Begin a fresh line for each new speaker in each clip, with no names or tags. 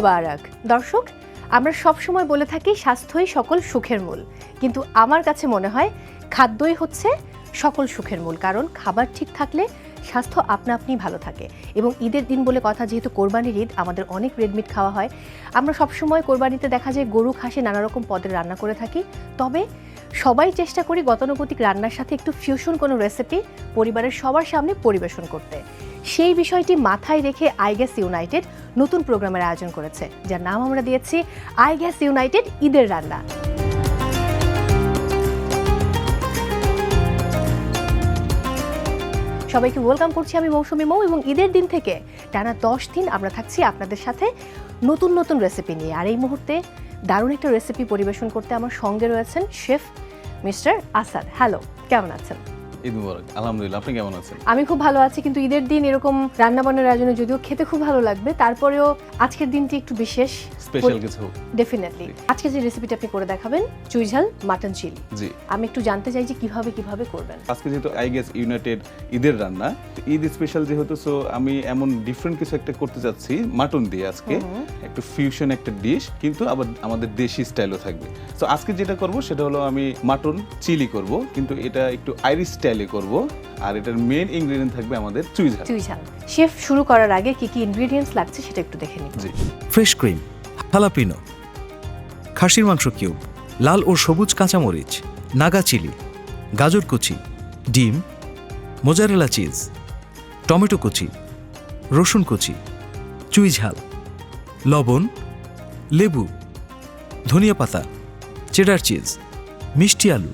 মোবারক। দর্শক, আমরা সব সময় বলে থাকি স্বাস্থ্যই সকল সুখের মূল। কিন্তু আমার কাছে মনে হয় খাদ্যই হচ্ছে সকল সুখের মূল। কারণ খাবার ঠিক থাকলে স্বাস্থ্য আপনা আপনি ভালো থাকে। এবং ঈদের দিন বলে কথা যেহেতু কোরবানির ঈদ, আমাদের অনেক রেডমিট খাওয়া হয়। আমরা সবসময় কোরবানিতে দেখা যায় গরু, খাসি নানা রকম পদের রান্না করে থাকি। তবে সবাই চেষ্টা করি গতানুগতিক রান্নার সাথে একটু ফিউশন কোনো রেসিপি পরিবারের সবার সামনে পরিবেশন করতে। সেই বিষয়টি মাথায় রেখে আই গ্যাস ইউনাইটেড নতুন প্রোগ্রামের আয়োজন করেছে, যার নাম আমরা দিয়েছি আই গ্যাস ইউনাইটেড ঈদের রান্না। সবাইকে ওয়েলকাম করছি আমি মৌসুমি মৌ এবং ঈদের দিন থেকে টানা দশ দিন আমরা থাকছি আপনাদের সাথে নতুন নতুন রেসিপি নিয়ে। আর এই মুহূর্তে দারুণ একটা রেসিপি পরিবেশন করতে আমার সঙ্গে রয়েছেন শেফ মিস্টার আসাদ। হ্যালো কেমন আছেন?
ঈদ মুবারক। আলহামদুলিল্লাহ আপনি কেমন আছেন?
আমি খুব ভালো আছি কিন্তু ঈদের দিন এরকম রান্নাবান্নার আয়োজনে যদিও খেতে খুব ভালো লাগবে তারপরেও আজকের দিনটি একটু বিশেষ।
স্পেশাল কিছু?
ডেফিনেটলি আজকে যে রেসিপিটা আপনি করে দেখাবেন চুইঝাল মাটন চিলি
জি।
আমি একটু জানতে চাই যে কীভাবে কীভাবে করবেন?
আজকে যেহেতু আই গেস ইউনাইটেড ঈদের রান্না ঈদ স্পেশাল যেহেতু সো আমি এমন ডিফারেন্ট কিছু একটা করতে যাচ্ছি মাটন দিয়ে আজকে। একটু ফিউশন একটা ডিশ কিন্তু আবার আমাদের দেশি স্টাইলও থাকবে। তো আজকে যেটা করব সেটা হলো আমি মাটন চিলি করব কিন্তু এটা একটু আইরিশ স্টাইলে করব। আর এটার মেন ইনগ্রেডিয়েন্ট থাকবে আমাদের চুইঝাল
চুইঝাল শেফ শুরু করার আগে কি কি ইনগ্রেডিয়েন্টস লাগছে সেটা একটু দেখে নিন।
জি।
ফ্রেশ ক্রিম হালাপিনো খাসির মাংস কিউব লাল ও সবুজ কাঁচামরিচ নাগা চিলি গাজর কুচি ডিম মোজারেলা চিজ টমেটো কুচি রসুন কুচি চুই ঝাল লবণ লেবু ধনিয়া পাতা চেডার চিজ মিষ্টি আলু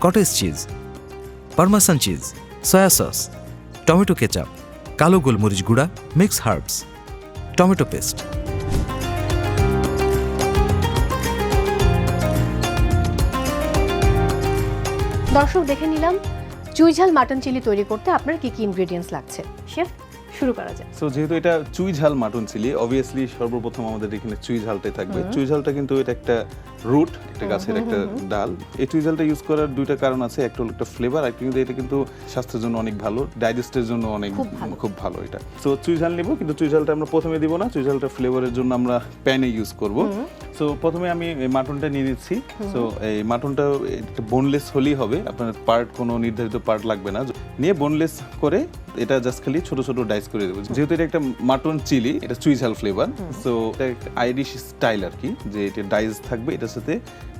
cottage cheese parmesan cheese, soya sauce, tomato ketchup, কালো গোলমরিচ গুঁড়া, মিক্স হার্বস, টমেটো পেস্ট।
দর্শক, দেখে নিলাম, চুইঝাল মাটন চিলি তৈরি করতে আপনার কি কি ইনগ্রেডিয়েন্টস লাগছে? শেফ শুরু করা যায়
সো যেহেতু এটা চুই ঝাল মাটন চিলি অবভিয়াসলি সর্বপ্রথম আমাদের এখানে চুই ঝালটাই থাকবে। চুই ঝালটা কিন্তু এটা একটা রুট একটা গাছের একটা ডাল। এই চুই ঝালটা ইউজ করার দুইটা কারণ আছে একটা হলো একটা ফ্লেভার আর কিন্তু এটা কিন্তু স্বাস্থ্যের জন্য অনেক ভালো ডাইজেস্টের জন্য অনেক
খুব ভালো।
এটা। সো চুই ঝাল নিব কিন্তু চুই ঝালটা আমরা প্রথমে দিব না চুই ঝালটা ফ্লেভারের জন্য আমরা প্যানে ইউজ করব। সো প্রথমে আমি এই মাটনটা নিয়ে নিচ্ছি। সো এই মাটনটা বোনলেস হলেই হবে আপনার পার্ট কোনো নির্ধারিত পার্ট লাগবে না। নিয়ে বোনলেস করে এটা জাস্ট খালি ছোট ছোট ডাইস করে দেবো। যেহেতু এটা একটা মাটন চিলি এটা চুই ঝাল ফ্লেভার সো এটা একটা আইরিশ স্টাইল আর কি যে এটা ডাইস থাকবে এটার সাথে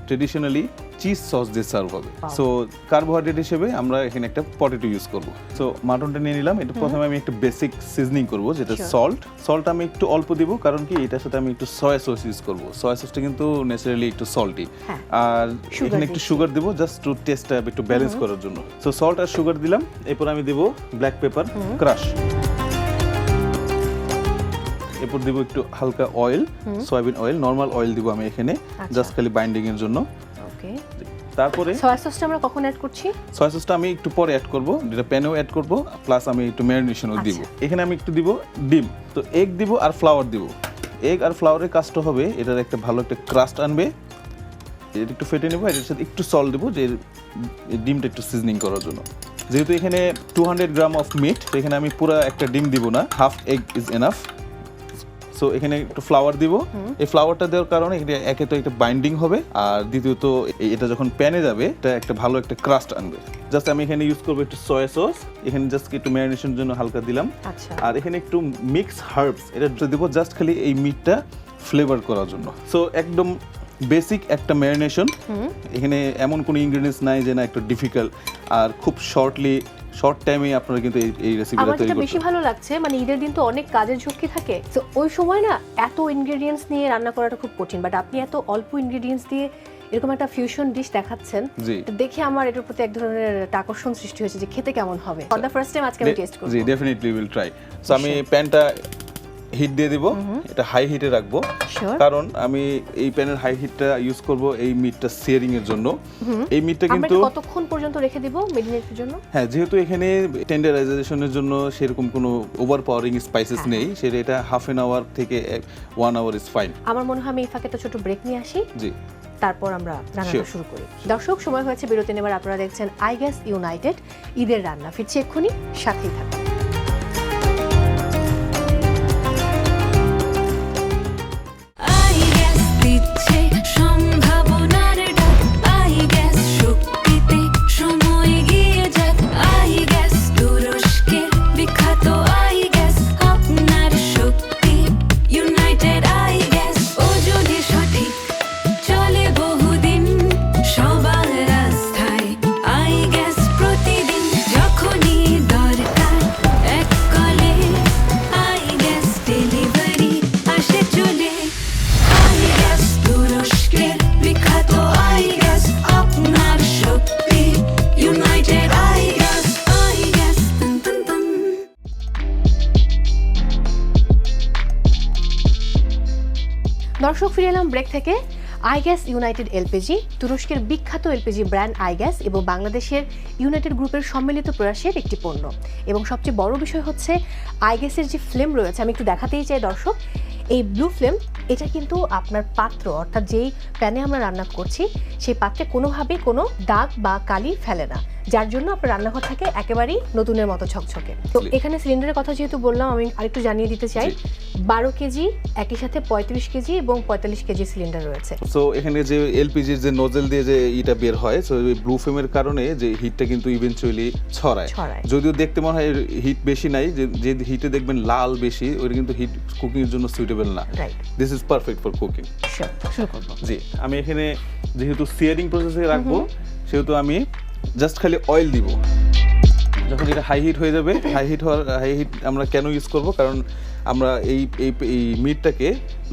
ট্রেডিশনালি চিজ সস দিয়ে সার্ভ হবে। সো কার্বোহাইড্রেট হিসেবে আমরা এখানে একটা পটেটো ইউজ করব। সো মাটনটা নিয়ে নিলাম এটা প্রথমে আমি একটা বেসিক সিজনিং করব যেটা সল্ট সল্ট আমি একটু অল্প দিব কারণ কি এটার সাথে আমি একটু সয়া সস ইউজ করব। সয়া সসটা কিন্তু ন্যাচারালি একটু সল্টি
হ্যাঁ।
আর এখানে একটু সুগার দিব জাস্ট টু টেস্টটা একটু ব্যালেন্স করার জন্য। সো সল্ট আর সুগার দিলাম এরপর আমি দিব ব্ল্যাক পেপার ক্রাশ এরপর দিব একটু হালকা oil soybean oil normal oil দিব আমি এখানে
আচ্ছা।
জাস্ট খালি বাইন্ডিং এর জন্য।
ওকে
তারপরে
সয়া সসটা আমরা কখন অ্যাড করছি?
সয়া সসটা আমি একটু পরে অ্যাড করব যেটা প্যানেও অ্যাড করব প্লাস আমি একটু ম্যারিনেশনও দিব।
আচ্ছা।
এখানে আমি একটু দিব ডিম। তো এগ দিব আর ফ্লাওয়ার দিব। এগ আর ফ্লাওয়ারের কাজটা হবে এটার একটা ভালো একটা ক্রাস্ট আনবে। এটা একটু ফেটে নেব এটার সাথে একটু সল্ট দেবো যে ডিমটা একটু সিজনিং করার জন্য। যেহেতু এখানে two hundred gram of meat এখানে আমি পুরো একটা ডিম দিব না half egg is enough so এখানে একটু ফ্লাওয়ার দিব। এই ফ্লাওয়ারটা দেওয়ার কারণে এখানে একে তো একটা বাইন্ডিং হবে। আর দ্বিতীয়ত এটা যখন প্যানে যাবে এটা একটা ভালো একটা ক্রাস্ট আনবে। জাস্ট আমি এখানে ইউজ করব একটু সয়া সস এখানে জাস্ট একটু ম্যারিনেশনের জন্য হালকা দিলাম।
আচ্ছা।
আর এখানে একটু মিক্স হার্বস এটা দিব জাস্ট খালি এই মিটটা ফ্লেভার করার জন্য। সো একদম বেসিক একটা ম্যারিনেশন এখানে এমন কোনো ইনগ্রেডিয়েন্টস নাই যে না একটু ডিফিকাল্ট আর খুব শর্টলি শর্ট টাইমে আপনারা কিন্তু এই রেসিপিটা তৈরি করতে
বেশি ভালো লাগছে মানে ঈদের দিন তো অনেক কাজের ঝুঁকি থাকে তো ওই সময় না এত ইনগ্রেডিয়েন্টস নিয়ে রান্না করাটা খুব কঠিন বাট আপনি এত অল্প ইনগ্রেডিয়েন্টস দিয়ে এরকম একটা ফিউশন ডিশ দেখাচ্ছেন তো দেখে আমার এটার প্রতি এক ধরনের আকর্ষণ সৃষ্টি হয়েছে যে খেতে কেমন হবে। ফর দ্য ফার্স্ট টাইম আজকে আমি টেস্ট করব।
জি ডেফিনেটলি উইল ট্রাই সো আমি প্যানটা হিট দিয়ে দিব। এটা হাই হিটে রাখব। কারণ আমি এই প্যানের হাই হিটটা ইউজ করব এই মিটটা সিয়ারিং এর জন্য। এই মিটটা কিন্তু
কতক্ষণ পর্যন্ত রেখে দিব মেরিনেটের জন্য?
হ্যাঁ যেহেতু এখানে টেন্ডারাইজেশনের জন্য সেরকম কোনো ওভার পাওয়ারিং স্পাইসেস
হ্যাঁ,
নেই সেটা এটা হাফ এন আওয়ার থেকে ওয়ান আওয়ার ইজ ফাইন
আমার মনে হয় আমি এই ফাঁকে একটা ছোট ব্রেক নিয়ে আসি।
জি।
তারপর আমরা রান্নাটা শুরু করি। দর্শক সময় হয়েছে বিরতি নেবার। আপনারা দেখছেন আই গ্যাস ইউনাইটেড ঈদের রান্না ফিরছি এক্ষুনি। সাথেই থাকুন। ব্রেক থেকে আইগ্যাস ইউনাইটেড এলপিজি তুরস্কের বিখ্যাত এলপিজি ব্র্যান্ড আইগ্যাস এবং বাংলাদেশের ইউনাইটেড গ্রুপের সম্মিলিত প্রয়াসের একটি পণ্য। এবং সবচেয়ে বড় বিষয় হচ্ছে আইগ্যাসের যে ফ্লেম রয়েছে, আমি একটু দেখাতেই চাই দর্শক, এই ব্লু ফ্লেম এটা কিন্তু আপনার পাত্র, অর্থাৎ যেই প্যানে আমরা রান্না করছি, সেই পাত্রে কোনোভাবেই কোনো দাগ বা কালি ফেলে না। যার জন্য আপনার রান্নাঘর থাকে একেবারেই নতুনের মতো ছকছকে তো এখানে সিলিন্ডারের কথা যেহেতু বললাম আমি আরেকটু জানিয়ে দিতে চাই বারো কেজি একই সাথে পঁয়ত্রিশ কেজি এবং পঁয়তাল্লিশ কেজি সিলিন্ডার রয়েছে।
সো এখানে যে এলপিজির যে নোজেল দিয়ে যে ইটা বের হয় সো ওই ব্লু ফ্লেমের কারণে যে হিটটা কিন্তু ইভেনচুয়ালি ছড়ায়। যদিও দেখতে মনে হয় হিট বেশি নাই যে হিটে দেখবেন লাল বেশি ওইটা কিন্তু হিট কুকিং এর জন্য সুইটেবল না।
Right
this is perfect for cooking
শুরু করব।
জি আমি এখানে যেহেতু সিয়ারিং প্রসেসে রাখব সেহেতু আমি জাস্ট খালি অয়েল দিব। যখন এটা হাই হিট হয়ে যাবে হাই হিট হওয়ার হাই হিট আমরা কেন ইউজ করব? কারণ আমরা এই এই এই মিটটাকে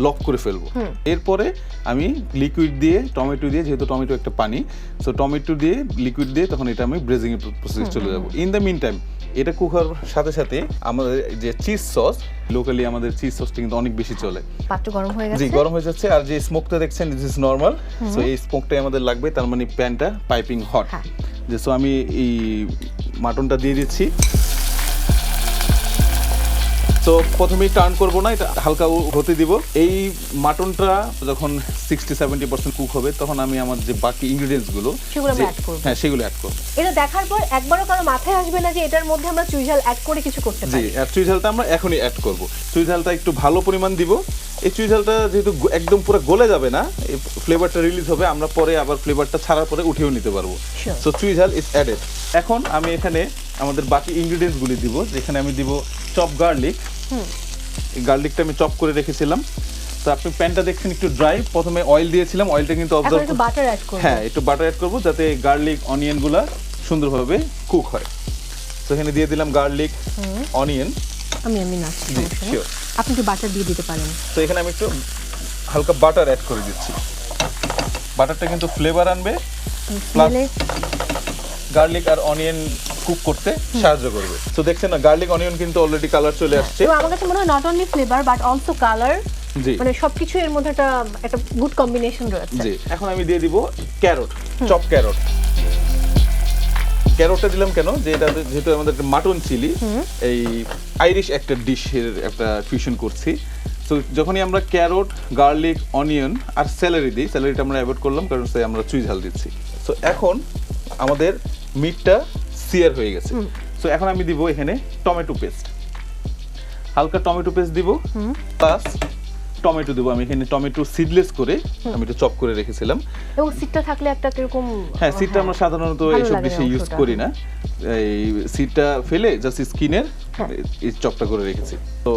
লক করে ফেলব। এরপরে আমি লিকুইড দিয়ে টমেটো দিয়ে যেহেতু টমেটো একটা পানি সো টমেটো দিয়ে লিকুইড দিয়ে তখন এটা আমি ব্রেজিং এর প্রসেস চলে যাব। ইন দ্য মিন টাইম এটা কুকার সাথে সাথে আমাদের যে চিজ সস লোকালি আমাদের চিজ সসটা কিন্তু অনেক বেশি চলে।
পাত্র গরম হয়ে গেছে।
জি গরম হয়ে যাচ্ছে। আর যে স্মোকটা দেখছেন দিস ইজ নর্মাল সো এই স্মোকটাই আমাদের লাগবে তার মানে প্যানটা পাইপিং হট
হ্যাঁ।
যে সো আমি এই মাটনটা দিয়ে দিচ্ছি। তো প্রথমেই টার্ন করব না এটা হালকা হতে দিব। এই মাটনটা যখন সিক্সটি সেভেন্টি পার্সেন্ট কুক হবে তখন আমি আমার যে বাকি ইনগ্রিডিয়েন্টসগুলো
সেগুলো করব।
হ্যাঁ সেগুলো অ্যাড করব।
এটা দেখার পর একবারও কারও মাথায় আসবে না যে এটার মধ্যে আমরা চুইঝাল অ্যাড করে কিছু করতে
জি
পারি।
চুই ঝালটা আমরা এখনই অ্যাড করব। চুই ঝালটা একটু ভালো পরিমাণ দিব। এই চুই ঝালটা যেহেতু একদম পুরো গলে যাবে না এই ফ্লেভারটা রিলিজ হবে আমরা পরে আবার ফ্লেভারটা ছাড়ার পরে উঠেও নিতে পারব। সো চুই ঝাল ইজ অ্যাডেড এখন আমি এখানে আমাদের বাকি ইনগ্রিডিয়েন্টসগুলি দিব যেখানে আমি দিব চপ গার্লিক গার্লিকটা আমি চপ করে রেখেছিলাম। তো আপনি প্যানটা দেখছেন একটু ড্রাই। প্রথমে অয়েল দিয়েছিলাম অয়েলটা কিন্তু অবজার্ভ
একটু বাটার অ্যাড করব।
হ্যাঁ একটু বাটার অ্যাড করব যাতে গার্লিক অনিয়নগুলা সুন্দরভাবে কুক হয়। তো এখানে দিয়ে দিলাম গার্লিক অনিয়ন।
আমি আমি
sure.
আপনি একটু বাটার দিয়ে দিতে পারেন।
তো এখানে আমি একটু হালকা বাটার অ্যাড করে দিচ্ছি। বাটারটা কিন্তু ফ্লেভার আনবে।
স্মেলে
গার্লিক আর অনিয়ন কুক করতে সাহায্য করবে। তো দেখছেন না গার্লিক অনিয়ন কিন্তু অলরেডি কালার চলে আসছে।
আমার কাছে মনে হয় not only flavour but also colour মানে সবকিছু এর মধ্যে একটা একটা গুড কম্বিনেশন রয়েছে।
জি এখন আমি দিয়ে দিব ক্যারট চপ ক্যারট। ক্যারটটা দিলাম কেন? যে এটা যেহেতু আমাদের মাটন চিলি এই আইরিশ একটা ডিশের একটা ফিউশন করছি। তো যখনই আমরা ক্যারট গার্লিক অনিয়ন আর স্যালারি দিই স্যালারিটা আমরা অ্যাভয়েড করলাম কারণ সে আমরা চুই ঝাল দিচ্ছি। তো এখন আমাদের মিটটা সিয়ার হয়ে গেছে। তো এখন আমি দিব এখানে টমেটো পেস্ট হালকা টমেটো পেস্ট দিব প্লাস টমেটো দেবো। আমি এখানে টমেটো সিডলেস করে আমি একটু চপ করে রেখেছিলাম।
এবং সিটটা থাকলে একটা কীরকম
হ্যাঁ সিটটা আমরা সাধারণত এইসব ডিশে ইউজ করি না। এই সিটটা ফেলে জাস্ট স্কিনের
হ্যাঁ।
এই চপটা করে রেখেছি। তো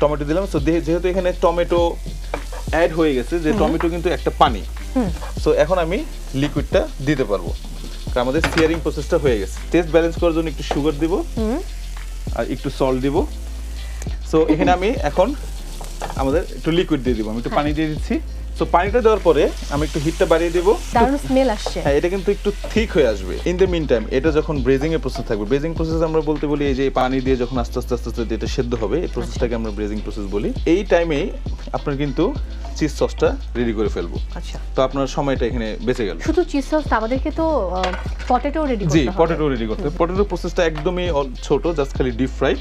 টমেটো দিলাম। তো যেহেতু এখানে টমেটো অ্যাড হয়ে গেছে যে টমেটো কিন্তু একটা পানি। সো এখন আমি লিকুইডটা দিতে পারব। কারণ আমাদের সিয়ারিং প্রসেসটা হয়ে গেছে। টেস্ট ব্যালেন্স করার জন্য একটু সুগার দিব আর একটু সল্ট দিব। সো এখানে আমি এখন আমাদের একটু লিকুইড দিয়ে দিব আমি একটু পানি দিয়ে দিচ্ছি। সো পানিটা দেওয়ার পরে আমি একটু হিটটা বাড়িয়ে দিব।
দারুণ স্মেল আসছে।
হ্যাঁ এটা কিন্তু একটু ঠিক হয়ে আসবে। ইন দ্য মিন টাইম এটা যখন ব্রেজিং এর প্রসেস থাকবে ব্রেজিং প্রসেস আমরা বলতে বলি এই যে পানি দিয়ে যখন আস্তে আস্তে আস্তে আস্তে এটা সেদ্ধ হবে এই প্রসেসটাকে আমরা ব্রেজিং প্রসেস বলি। এই টাইমে আপনার কিন্তু চিজ সসটা রেডি করে ফেলব।
আচ্ছা।
তো আপনার সময়টা এখানে বেঁচে গেল।
শুধু চিজ সস আমাদেরকে তো পটেটো রেডি করতে হবে।
পটেটো রেডি করতে পটেটো প্রসেসটা একদমই ছোট জাস্ট খালি ডিপ ফ্রাই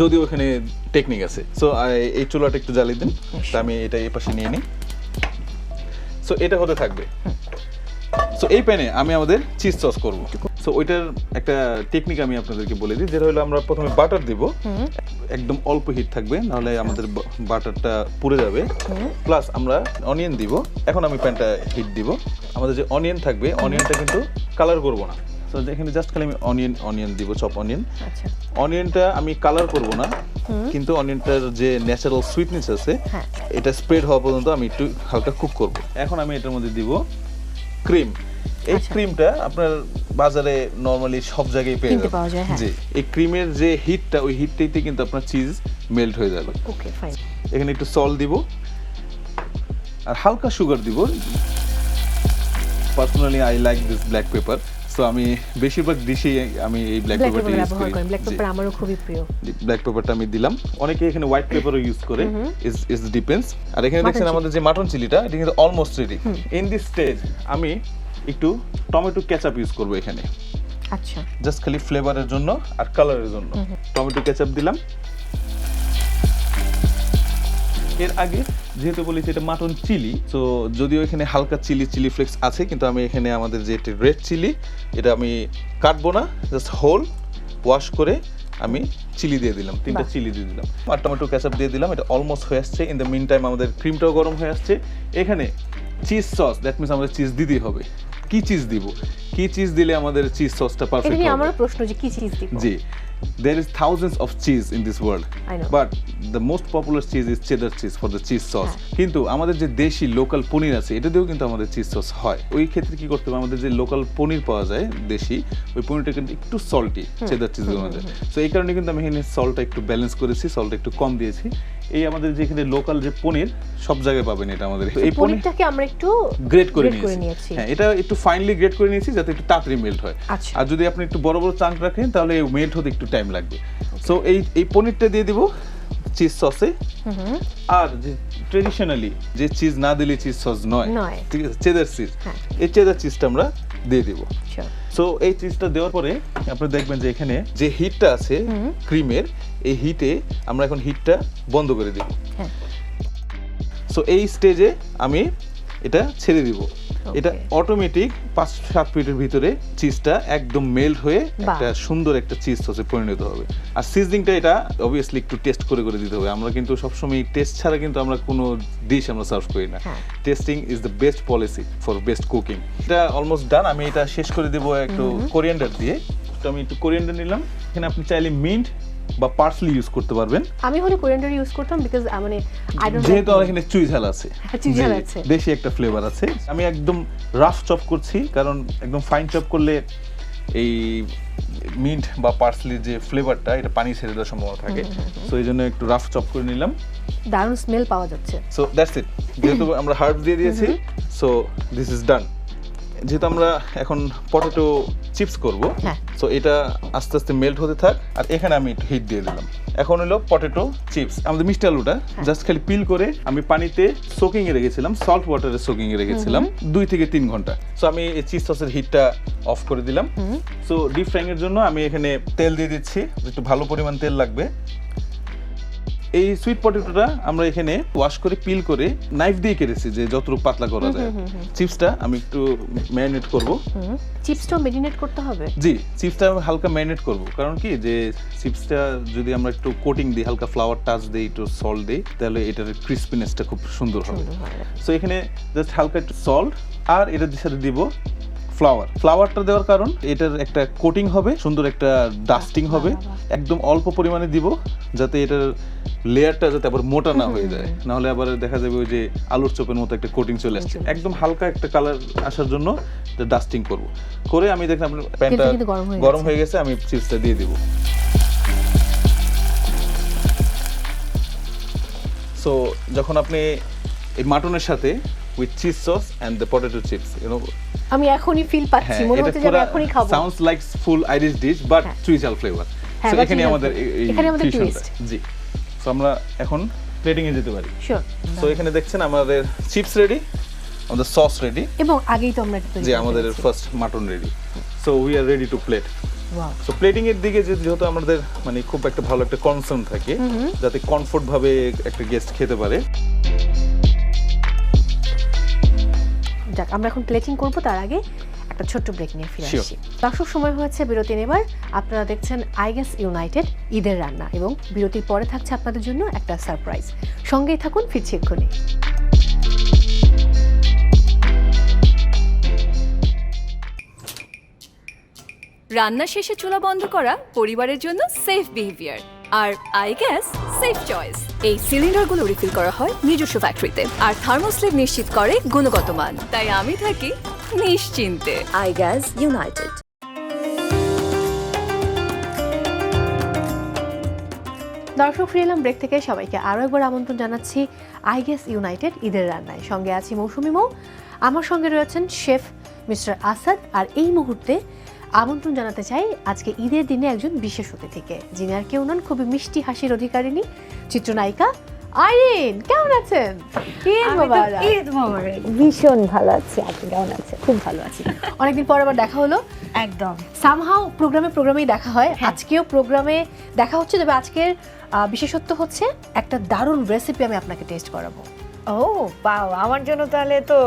যদিও এখানে টেকনিক আছে। সো এই চুলাটা একটু জ্বালিয়ে দিন। তা আমি এটা এই পাশে নিয়ে নিই। সো এটা হতে থাকবে। সো এই প্যানে আমি আমাদের চিজ সস করব। সো ওইটার একটা টেকনিক আমি আপনাদেরকে বলে দিই যেটা হলো আমরা প্রথমে বাটার দিব। একদম অল্প হিট থাকবে নাহলে আমাদের বাটারটা পুড়ে যাবে। প্লাস আমরা অনিয়ন দিব। এখন আমি প্যানটা হিট দিব। আমাদের যে অনিয়ন থাকবে অনিয়নটা কিন্তু কালার করব না। সো এখানে জাস্ট খালি আমি অনিয়ন অনিয়ন দিব চপ অনিয়ন
আচ্ছা।
অনিয়নটা আমি কালার করব না। কিন্তু অনিয়নটার যে ন্যাচারাল সুইটনেস আছে
হ্যাঁ।
এটা স্প্রেড হওয়া পর্যন্ত আমি একটু হালকা কুক করব। এখন আমি এটার মধ্যে দিব ক্রিম। এই
আচ্ছা।
ক্রিমটা আপনার বাজারে নরমালি সব জায়গায় পেয়ে যাবেন।
হ্যাঁ।
জি এই ক্রিমের যে হিটটা ওই হিটটাইতে কিন্তু আপনার চিজ মেল্ট হয়ে যাবে।
ওকে ফাইন
এখানে একটু সল দিব আর হালকা সুগার দিব। Personally I like this black pepper so আমি বেশিরভাগ ডিশেই আমি এই ব্ল্যাক পেপারটা ইউজ করি।
ব্ল্যাক পেপার আমারও খুবই প্রিয়।
ব্ল্যাক পেপারটা আমি দিলাম। অনেকে এখানে হোয়াইট পেপারও ইউজ করে। ইজ ইজ ডিপেন্ডস আর এখানে দেখছেন আমাদের যে মাটন চিলিটা এটা কিন্তু almost ready in this stage আমি একটু টমেটো কেচাপ ইউজ করব এখানে।
আচ্ছা।
জাস্ট খালি ফ্লেভারের জন্য আর কালারের জন্য। টমেটো কেচাপ দিলাম। এর আগে যেহেতু বলেছি এটা মাটন চিলি তো যদিও এখানে হালকা চিলি চিলি ফ্লেক্স আছে কিন্তু আমি এখানে আমাদের যে রেড চিলি এটা আমি কাটবো না জাস্ট হোল ওয়াশ করে আমি চিলি দিয়ে দিলাম তিনটা চিলি দিয়ে দিলাম। আর টমেটো কেচাপ দিয়ে দিলাম এটা অলমোস্ট হয়ে আসছে। ইন দ্য মিন টাইম আমাদের ক্রিমটাও গরম হয়ে আসছে। এখানে চিজ সস দ্যাট মিনস আমাদের চিজ দিতেই হবে। কি চিজ দিব? কি চিজ দিলে আমাদের চিজ সসটা পারফেক্ট হবে?
আমারও প্রশ্ন যে কি চিজ দিব?
জি। There is thousands of cheese in this world.
I know.
but the most popular cheese is cheddar cheese for the cheese sauce.
হ্যাঁ।
কিন্তু আমাদের যে দেশি লোকাল পনির আছে এটা দিয়েও কিন্তু আমাদের চিজ সস হয়। ওই ক্ষেত্রে কি করতে হবে? আমাদের যে লোকাল পনির পাওয়া যায় দেশি ওই পনিরটা কিন্তু একটু সল্টি চেদার চিজ সো এই কারণে কিন্তু আমি এখানে সল্টটা একটু ব্যালেন্স করেছি সল্টটা একটু কম দিয়েছি। এই আমাদের যেখানে লোকাল যে পনির সব জায়গায় পাবেন এটা আমাদের। এই
পনিরটাকে আমরা একটু
গ্রেট করে নিয়েছি। হ্যাঁ এটা একটু ফাইনলি গ্রেট করে নিয়েছি যাতে একটু তাড়াতাড়ি মেল্ট হয়।
আচ্ছা।
আর যদি আপনি একটু বড় বড় চাঙ্ক রাখেন তাহলে মেল্ট হতে একটু টাইম লাগবে। সো এই এই পনিরটা দিয়ে দিব চিজ সসে আর যে ট্রেডিশনালি যে চিজ না দিলে চিজ সস নয়। ঠিক আছে চেদার চিজ
হ্যাঁ।
এই চেদার চিজটা আমরা দিয়ে দিব. সো এই চিজটা দেওয়ার পরে আপনি দেখবেন যে এখানে যে হিটটা আছে ক্রিমের এই হিটে আমরা এখন হিটটা বন্ধ করে দিব।
হ্যাঁ।
সো এই স্টেজে আমি এটা ছেড়ে দিব। এটা অটোমেটিক পাঁচ সাত মিনিটের ভিতরে চিজটা একদম মেল্ট হয়ে একটা সুন্দর একটা চিজ সসে পরিণত হবে। আর সিজনিংটা এটা অবভিয়াসলি একটু টেস্ট করে করে দিতে হবে। আমরা কিন্তু সবসময় টেস্ট ছাড়া কিন্তু আমরা কোনো ডিশ আমরা সার্ভ করি না।
হ্যাঁ।
Tasting is the best policy for best cooking এটা অলমোস্ট ডান আমি এটা শেষ করে দেবো একটু কোরিয়ান্ডার দিয়ে। তো আমি একটু কোরিয়ান্ডার নিলাম। এখানে আপনি চাইলে মিন্ট বা পার্সলি ইউজ করতে পারবেন।
আমি হলে কোরিয়ান্ডার ইউজ করতাম বিকজ মানে আই ডোন্ট
যেহেতু আমার এখানে চুই ঝাল আছে।
হ্যাঁ, চুই ঝাল আছে।
দেশি একটা ফ্লেভার আছে। আমি একদম রাফ চপ করছি কারণ একদম ফাইন চপ করলে এই মিন্ট বা পার্সলির যে ফ্লেভারটা এটা পানি ছেড়ে দেওয়ার সম্ভাবনা থাকে। সো এই জন্য একটু রাফ চপ করে নিলাম।
দারুণ স্মেল পাওয়া যাচ্ছে।
সো দ্যাটস ইট যেহেতু আমরা হার্ব দিয়ে দিয়েছি সো দিস ইজ ডান যেহেতু আমরা এখন পটেটো চিপস করব
হ্যাঁ।
সো এটা আস্তে আস্তে মেল্ট হতে থাক আর এখানে আমি একটু হিট দিয়ে দিলাম। এখন হলো পটেটো চিপস। আমাদের মিষ্টি আলুটা জাস্ট খালি পিল করে আমি পানিতে সোকিং এ রেখেছিলাম সল্ট ওয়াটারে সোকিং এ রেখেছিলাম দুই থেকে তিন ঘণ্টা। সো আমি এই চিজ সসের হিটটা অফ করে দিলাম। সো ডিপ ফ্রাইং এর জন্য আমি এখানে তেল দিয়ে দিচ্ছি একটু ভালো পরিমাণ তেল লাগবে। এই সুইট পটেটোটা আমরা এখানে ওয়াশ করে পিল করে নাইফ দিয়ে কেটেছি যে যতটুকু পাতলা করা যায়। চিপসটা আমি একটু ম্যারিনেট করব।
চিপসটাও মেরিনেট করতে হবে?
জি চিপসটা হালকা ম্যারিনেট করব। কারণ কি যে চিপসটা যদি আমরা একটু কোটিং দিই হালকা ফ্লাওয়ার টাচ দিই একটু সল্ট দিই তাহলে এটার ক্রিসপিনেসটা খুব সুন্দর হবে। সো এখানে জাস্ট হালকা একটু সল্ট আর এটার সাথে দিব ফ্লাওয়ার ফ্লাওয়ারটা দেওয়ার কারণ এটার একটা কোটিং হবে সুন্দর একটা ডাস্টিং হবে। একদম অল্প পরিমাণে দিব যাতে এটার লেয়ারটা যাতে আবার মোটা না হয়ে যায়। নাহলে আবার দেখা যাবে ওই যে আলুর চপের মতো একটা কোটিং চলে আসছে। একদম হালকা একটা কালার আসার জন্য ডাস্টিং করব। করে আমি দেখলাম প্যানটা
গরম হয়ে গেছে।
হয়ে গেছে আমি চিপসটা দিয়ে দিব। সো যখন আপনি এই মাটনের সাথে with cheese sauce and the potato chips you know
আমি এখনই ফিল পাচ্ছি
হ্যাঁ
মনে হচ্ছে যে এখনই খাব।
Sounds like full Irish dish but. Chui jhal flavour so
but
এখানে আমাদের
এখানে আমাদের twist।
জি। সো আমরা এখন প্লেটিং এ যেতে পারি।
শিওর
সো এখানে দেখছেন আমাদের চিপস রেডি আমাদের সস রেডি
এবং আগেই তো আমরা করে
আমাদের। First mutton ready so we are ready to plate. So plating এর দিকে যেহেতু আমাদের মানে খুব একটা ভালো একটা কনসার্ন থাকে যাতে কমফোর্ট ভাবে একটা গেস্ট খেতে পারে।
যাক আমরা এখন প্লেটিং করব তার আগে একটা ছোট্ট ব্রেক নিয়ে ফিরে আসি। দর্শক সময় হয়েছে বিরতি নেবার। আপনারা দেখছেন আই গেস ইউনাইটেড ঈদের রান্না এবং বিরতির পরে থাকছে আপনাদের জন্য একটা সারপ্রাইজ সঙ্গেই থাকুন ফিরছি এক্ষুনি।
রান্না শেষে চুলা বন্ধ করা পরিবারের জন্য সেফ বিহেভিয়ার আর আই গ্যাস সেফ চয়েস এই সিলিন্ডারগুলো রিফিল করা হয় নিজস্ব ফ্যাক্টরিতে আর থার্মোস্লেভ নিশ্চিত করে গুণগত মান। তাই আমি থাকি নিশ্চিন্তে। আই গ্যাস ইউনাইটেড
দর্শক ফিরে এলাম ব্রেক থেকে সবাইকে আরও একবার আমন্ত্রণ জানাচ্ছি আই গেস ইউনাইটেড ঈদের রান্নায়। সঙ্গে আছি মৌসুমি মৌ। আমার সঙ্গে রয়েছেন শেফ মিস্টার আসাদ আর এই মুহূর্তে আমন্ত্রণ জানাতে চাই আজকে ঈদের দিনে একজন বিশেষ অতিথিকে যিনি আর কেউ নন খুবই মিষ্টি হাসির অধিকারিণী চিত্রনায়িকা আইরিন। কেমন আছেন? ঈদ মোবারক।
ভীষণ ভালো আছি আপনি কেমন আছেন? খুব ভালো আছি।
অনেকদিন পর আবার দেখা হলো।
একদম।
সামহাও প্রোগ্রামে প্রোগ্রামেই দেখা হয়। আজকেও প্রোগ্রামে দেখা হচ্ছে তবে আজকের আহ, বিশেষত্ব হচ্ছে একটা দারুণ রেসিপি আমি আপনাকে টেস্ট করাবো।
ও পাও আমার জন্য তাহলে তো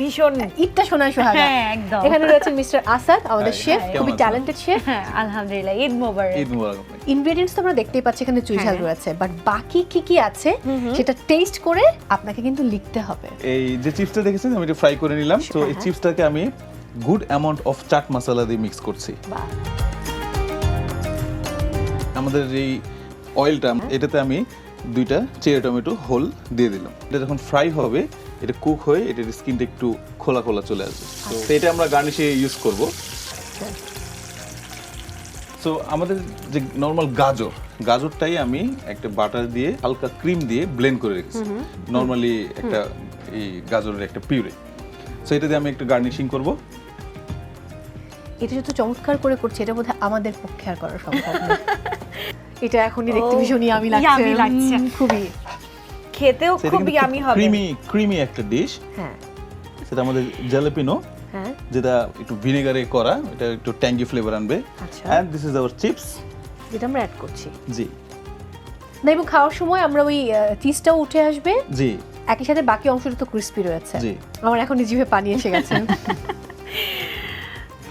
ভীষণ
ঈদটা শোনায় সোহাগা।
হ্যাঁ একদম।
এখানে রয়েছেন মিস্টার আসাদ আমাদের শেফ খুবই ট্যালেন্টেড শেফ।
হ্যাঁ আলহামদুলিল্লাহ ঈদ মোবারক।
ঈদ মুবারক।
ইনগ্রেডিয়েন্টস তো আমরা দেখতেই পাচ্ছি এখানে চুই ঝাল
হ্যাঁ।
রয়েছে। বাট বাকি কি কি আছে সেটা টেস্ট করে আপনাকে কিন্তু লিখতে হবে।
এই যে চিপসটা দেখেছেন আমি এটা ফ্রাই করে নিলাম। তো এই
হ্যাঁ।
চিপসটাকে আমি good amount of chaat masala দিয়ে মিক্স করছি। আমাদের এই অয়েলটা এটাতে আমি দুইটা চেরি টমেটো হোল দিয়ে দিলাম। এটা যখন ফ্রাই হবে এটা কুক হয়ে এটার স্কিনটা একটু খোলা খোলা চলে আসবে। তো এটা আমরা গার্নিশে ইউজ করব। সো আমাদের যে নর্মাল গাজর গাজরটাই আমি একটা বাটার দিয়ে হালকা ক্রিম দিয়ে ব্লেন্ড করে রেখেছি। নর্মালি একটা এই গাজরের একটা পিউরে সো এটা দিয়ে আমি একটু গার্নিশিং করব।
এটা যত চমৎকার করে করছে এটা বোধহয় আমাদের পক্ষে আর করা সম্ভব না এটা এখনই দেখতে
ও,
ভীষণই আমি লাগছে।
yummy লাগছে।
খুবই।
খেতেও খুব ইয়ামি হবে।
ক্রিমি ক্রিমি একটা ডিশ
হ্যাঁ।
সেটা আমাদের জ্যালাপিনো
হ্যাঁ।
যেটা একটু ভিনেগারে করা এটা একটু ট্যাঙ্গি ফ্লেভার আনবে।
আচ্ছা।
And this is our chips
যেটা আমরা অ্যাড করছি।
জি।
না এবং খাওয়ার সময় আমরা ওই চিজটাও উঠে আসবে।
জি।
একই সাথে বাকি অংশটা তো ক্রিস্পি রয়েছে।
জি।
আমার এখন জিভে পানি এসে গেছে।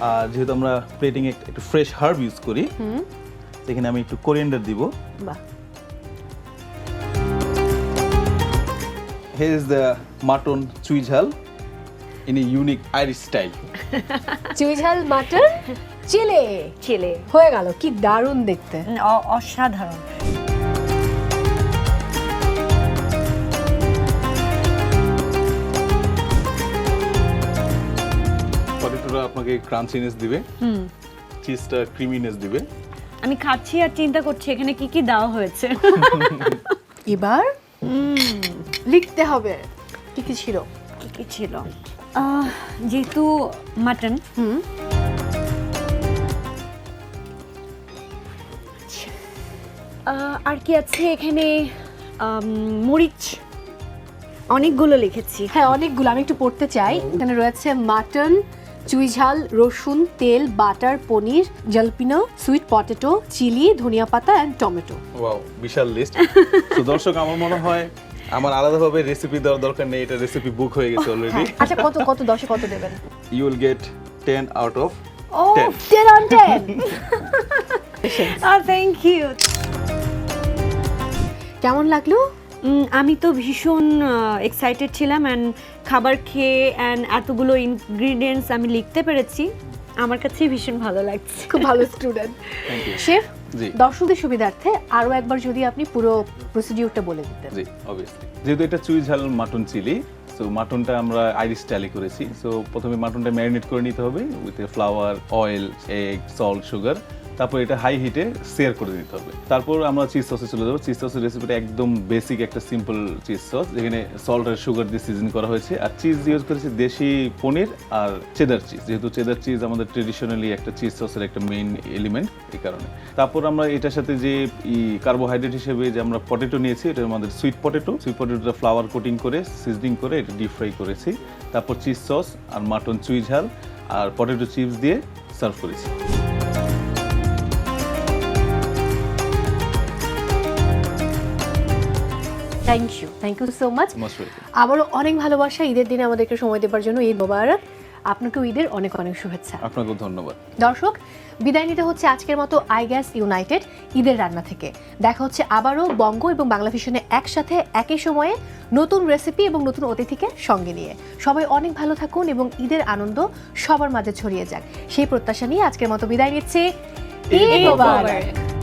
আর যেহেতু আমরা প্লেটিং একটু ফ্রেশ হার্ব ইউজ করি সেখানে আমি একটু কোরিয়েন্ডার দিব।
বাহ।
হে is the mutton chui jhal in a unique Irish style
chui jhal mutton চিলে
ছেলে
হয়ে গেল কি দারুণ দেখতে।
অ- অসাধারণ।
পটেটোটা আপনাকে ক্রাঞ্চিনেস দিবে। চিজটা ক্রিমিনেস দিবে।
আমি খাচ্ছি আর চিন্তা করছি এখানে কি কি দেওয়া হয়েছে।
এবার লিখতে হবে কি কি ছিল।
কি কি ছিল? যেহেতু মাটন।
হুম।
আর কি আছে এখানে? মরিচ। অনেকগুলো লিখেছি।
হ্যাঁ অনেকগুলো। আমি একটু পড়তে চাই। এখানে রয়েছে মাটন চুই ঝাল রসুন তেল butter paneer jalapeno sweet potato chili ধনিয়া পাতা অ্যান্ড টমেটো
ওয়াও বিশাল লিস্ট তো দর্শক আমার মনে হয় আমার আলাদাভাবে রেসিপি দেওয়ার দরকার নেই এটা রেসিপি বুক হয়ে গেছে অলরেডি
আচ্ছা কত কত দশে কত দেবেন?
You will get ten out of
O
ten
ten on ten
thank you
কেমন লাগল?
আমি তো ভীষণ এক্সাইটেড ছিলাম অ্যান্ড খাবার খেয়ে অ্যান্ড এতগুলো ইনগ্রিডিয়েন্টস আমি লিখতে পেরেছি। আমার কাছে ভীষণ ভালো লাগছে।
খুব ভালো স্টুডেন্ট শেফ
জি।
দর্শকদের সুবিধার্থে আরও একবার যদি আপনি পুরো প্রসিডিউরটা বলে দিতেন।
জি অবভিয়াসলি যেহেতু এটা চুই ঝাল মাটন চিলি সো মাটনটা আমরা আইরিশ স্টাইলে করেছি। সো প্রথমে মাটনটা ম্যারিনেট করে নিতে হবে with flour oil egg salt sugar তারপর এটা হাই হিটে সেয়ার করে দিতে হবে। তারপর আমরা চিজ সসে চলে যাব। চিজ সসের রেসিপিটা একদম বেসিক একটা সিম্পল চিজ সস যেখানে সল্ট আর সুগার দিয়ে সিজন করা হয়েছে। আর চিজ ইউজ করেছি দেশি পনির আর চেদার চিজ যেহেতু চেদার চিজ আমাদের ট্রেডিশনালি একটা চিজ সসের একটা মেইন এলিমেন্ট এই কারণে। তারপর আমরা এটার সাথে যে কার্বোহাইড্রেট হিসেবে যে আমরা পটেটো নিয়েছি, এটা আমাদের সুইট পটেটো সুইট পটেটোটা ফ্লাওয়ার কোটিং করে সিজনিং করে এটা ডিপ ফ্রাই করেছি। তারপর চিজ সস আর মাটন চুই ঝাল আর পটেটো চিপস দিয়ে সার্ভ করেছি।
Thank you thank you so much আবারও অনেক ভালোবাসা ঈদের দিনে আমাদেরকে সময় দেওয়ার জন্য ঈদ মোবারক। আপনাকেও ঈদের অনেক অনেক শুভেচ্ছা।
আপনাকেও ধন্যবাদ।
দর্শক বিদায় নিতে হচ্ছে আজকের মতো আই গ্যাস ইউনাইটেড ঈদের রান্না থেকে। দেখা হচ্ছে আবারও বঙ্গ এবং বাংলা ভিশনে একসাথে একই সময়ে নতুন রেসিপি এবং নতুন অতিথিকে সঙ্গে নিয়ে। সবাই অনেক ভালো থাকুন এবং ঈদের আনন্দ সবার মাঝে ছড়িয়ে যাক। সেই প্রত্যাশা নিয়ে আজকের মতো বিদায় নিচ্ছি। ঈদ মোবারক।